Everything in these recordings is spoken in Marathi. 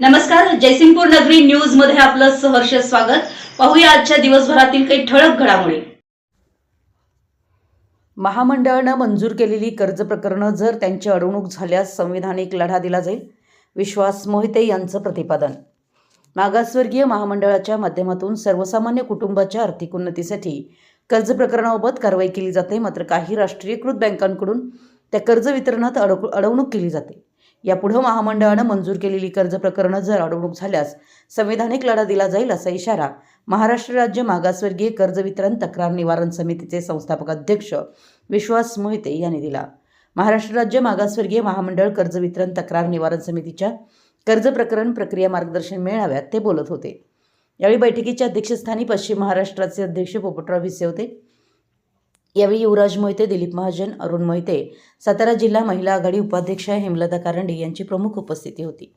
नमस्कार जयसिंगपूर नगरी न्यूजमध्ये आपलं सहर्ष स्वागत. पाहूया आजच्या दिवसभरातील काही ठळक घडामोडी. महामंडळानं मंजूर केलेली कर्ज प्रकरणं जर त्यांची अडवणूक झाल्यास संविधानिक लढा दिला जाईल. विश्वास मोहिते यांचं प्रतिपादन. मागासवर्गीय महामंडळाच्या माध्यमातून सर्वसामान्य कुटुंबाच्या आर्थिक उन्नतीसाठी कर्ज प्रकरणाबाबत कारवाई केली जाते. मात्र काही राष्ट्रीयकृत बँकांकडून त्या कर्ज वितरणात अडक अडवणूक केली जाते. यापुढं महामंडळानं मंजूर केलेली कर्ज प्रकरणं जर अडवणूक झाल्यास संविधानिक लढा दिला जाईल असा इशारा महाराष्ट्र राज्य मागासवर्गीय कर्ज वितरण तक्रार निवारण समितीचे संस्थापक अध्यक्ष विश्वास मोहिते यांनी दिला. महाराष्ट्र राज्य मागासवर्गीय महामंडळ कर्ज वितरण तक्रार निवारण समितीच्या कर्ज प्रकरण प्रक्रिया मार्गदर्शन मेळाव्यात ते बोलत होते. यावेळी बैठकीच्या अध्यक्षस्थानी पश्चिम महाराष्ट्राचे अध्यक्ष पोपटराव भिसे होते. यावेळी युवराज मोहिते दिलीप महाजन अरुण मोहिते सातारा जिल्हा महिला आघाडी उपाध्यक्ष हेमलता कारंडे यांची प्रमुख उपस्थिती होती.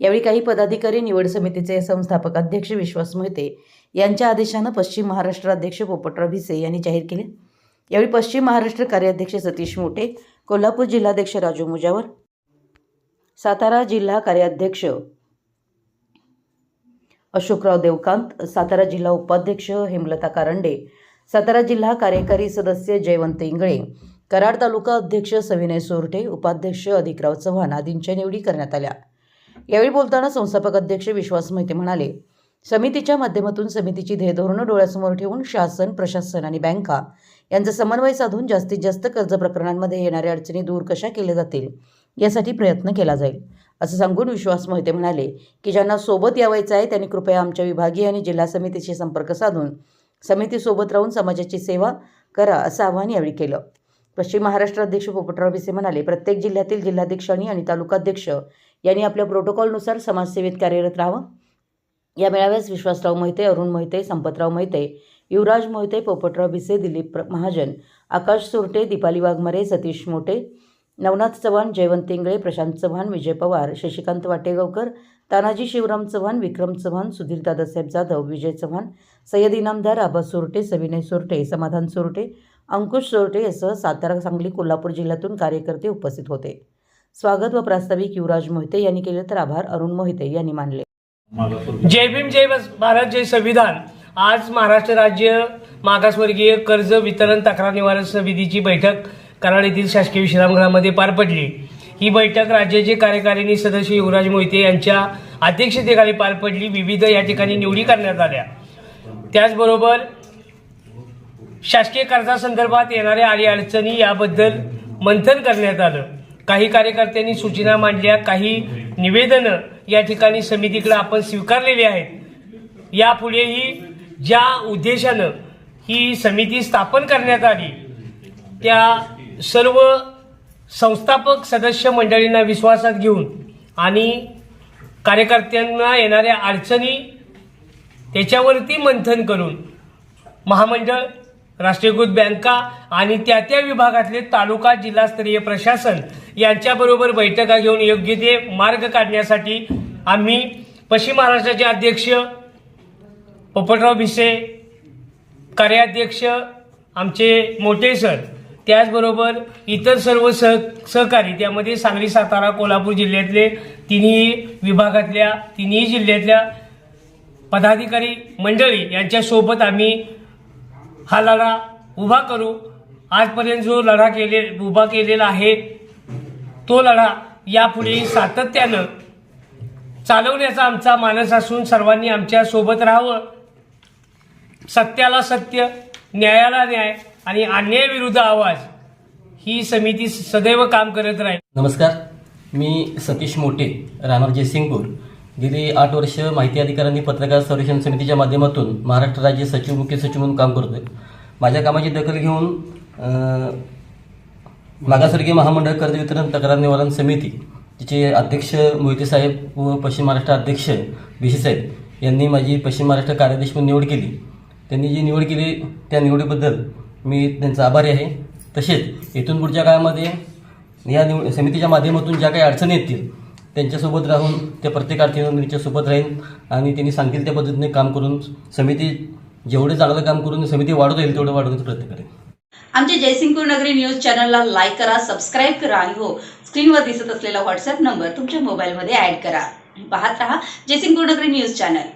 यावेळी काही पदाधिकारी निवड समितीचे संस्थापक अध्यक्ष विश्वास मोहिते यांच्या आदेशानं पश्चिम महाराष्ट्र अध्यक्ष पोपटराव भिसे यांनी जाहीर केले. यावेळी पश्चिम महाराष्ट्र कार्याध्यक्ष सतीश मोटे कोल्हापूर जिल्हाध्यक्ष राजू मुजावर सातारा जिल्हा कार्याध्यक्ष अशोकराव देवकांत सातारा जिल्हा उपाध्यक्ष हेमलता कारंडे सातारा जिल्हा कार्यकारी सदस्य जयवंत इंगळे कराड तालुका अध्यक्ष सविनय सोरटे उपाध्यक्ष अधिकराव चव्हाण आदींच्या निवडी करण्यात आल्या. यावेळी बोलताना संस्थापक अध्यक्ष विश्वास मोहिते म्हणाले समितीच्या माध्यमातून समितीची ध्येयधोरणं डोळ्यासमोर ठेवून शासन प्रशासन आणि बँका यांचा समन्वय साधून जास्तीत जास्त कर्ज प्रकरणांमध्ये येणाऱ्या अडचणी दूर कशा केल्या जातील यासाठी प्रयत्न केला जाईल असं सांगून विश्वास मोहिते म्हणाले की ज्यांना सोबत यावायचं आहे त्यांनी कृपया आमच्या विभागीय आणि जिल्हा समितीशी संपर्क साधून समितीसोबत राहून समाजाची सेवा करा असं आवाहन यावेळी केलं. पश्चिम महाराष्ट्र अध्यक्ष पोपटराव भिसे म्हणाले प्रत्येक जिल्ह्यातील जिल्हाध्यक्षांनी आणि तालुकाध्यक्ष यांनी आपल्या प्रोटोकॉलनुसार समाजसेवेत कार्यरत राहावं. या मेळाव्यास विश्वासराव मोहिते अरुण मोहिते संपतराव मोहिते युवराज मोहिते पोपटराव भिसे दिलीप महाजन आकाश सुरटे दीपाली वाघमारे सतीश मोटे नवनाथ चव्हाण जयवंत इंगळे प्रशांत चव्हाण विजय पवार शशिकांत वाटेगावकर तानाजी शिवराम चव्हाण विक्रम चव्हाण सुधीर दादासाहेब जाधव विजय चव्हाण सय्यद इनामदार आबा सोरटे सविनय सोरटे समाधान सोरटे अंकुश सोरटे यासह सातारा सांगली कोल्हापूर जिल्ह्यातून कार्यकर्ते उपस्थित होते. स्वागत व प्रास्ताविक युवराज मोहिते यांनी केले तर आभार. अरुण मोहिते यांनी मानले. जय भीम जय भारत जय संविधान. आज महाराष्ट्र राज्य मागासवर्गीय कर्ज वितरण तक्रार निवारण समितीची बैठक. कराड येथील शासकीय विश्रामगृहामध्ये पार पडली. ही बैठक राज्याचे कार्यकारिणी सदस्य युवराज मोहिते यांच्या अध्यक्षतेखाली पार पडली. विविध या ठिकाणी निवडी करण्यात आल्या. त्याचबरोबर शासकीय कर्जासंदर्भात येणाऱ्या अडी अडचणी याबद्दल मंथन करण्यात आलं. काही कार्यकर्त्यांनी सूचना मांडल्या. काही निवेदनं या ठिकाणी समितीकडे आपण स्वीकारलेली आहेत. यापुढेही ज्या उद्देशानं ही समिती स्थापन करण्यात आली त्या सर्व संस्थापक सदस्य मंडळींना विश्वासात घेऊन आणि कार्यकर्त्यांना येणाऱ्या अडचणी त्याच्यावरती मंथन करून महामंडळ राष्ट्रीयकृत बँका आणि त्या त्या विभागातले तालुका जिल्हास्तरीय प्रशासन यांच्याबरोबर बैठका घेऊन योग्य ते मार्ग काढण्यासाठी आम्ही पश्चिम महाराष्ट्राचे अध्यक्ष पोपटराव भिसे कार्याध्यक्ष आमचे मोठे सर त्याचबरोबर इतर सर्व सह सहकारी त्यामध्ये सांगली सातारा कोल्हापूर जिल्ह्यातले तिन्ही विभागातल्या तिन्ही जिल्ह्यातल्या पदाधिकारी मंडळी यांच्यासोबत आम्ही हा लढा उभा करू. आजपर्यंत जो लढा केले उभा केलेला आहे तो लढा यापुढे सातत्यानं चालवण्याचा आमचा मानस असून सर्वांनी आमच्यासोबत राहावं. सत्याला सत्य न्यायाला न्याय. आणि अन्यायाविरुद्ध आवाज ही समिती सदैव काम करत राहील. नमस्कार मी सतीश मोटे राहणार जयसिंगपूर गेली आठ वर्ष माहिती अधिकाऱ्यांनी पत्रकार संरक्षण समितीच्या माध्यमातून महाराष्ट्र राज्य सचिव मुख्य सचिव म्हणून काम करतोय. माझ्या कामाची दखल घेऊन मागासवर्गीय महामंडळ कर्ज वितरण तक्रार निवारण समिती तिचे अध्यक्ष मोहिते साहेब व पश्चिम महाराष्ट्र अध्यक्ष भिशी साहेब यांनी माझी पश्चिम महाराष्ट्र कार्याध्यक्ष म्हणून निवड केली. त्यांनी जी निवड केली त्या निवडीबद्दल मी त्यांचा आभारी आहे. तसेच इथून पुढच्या काळामध्ये या निवड समितीच्या माध्यमातून ज्या काही अडचणी येतील त्यांच्यासोबत राहून त्या प्रत्येक अडचणींच्या सोबत राहीन आणि त्यांनी सांगतील त्या पद्धतीने काम करून समिती जेवढे चांगलं काम करून समिती वाढवता येईल तेवढं वाढवण्याचा प्रयत्न करेन. आमच्या जयसिंगपूर नगरी न्यूज चॅनलला लाईक करा सबस्क्राईब करा आणि हो स्क्रीनवर दिसत असलेला व्हॉट्सअप नंबर तुमच्या मोबाईलमध्ये ॲड करा. पाहत राहा जयसिंग नगरी न्यूज चॅनल.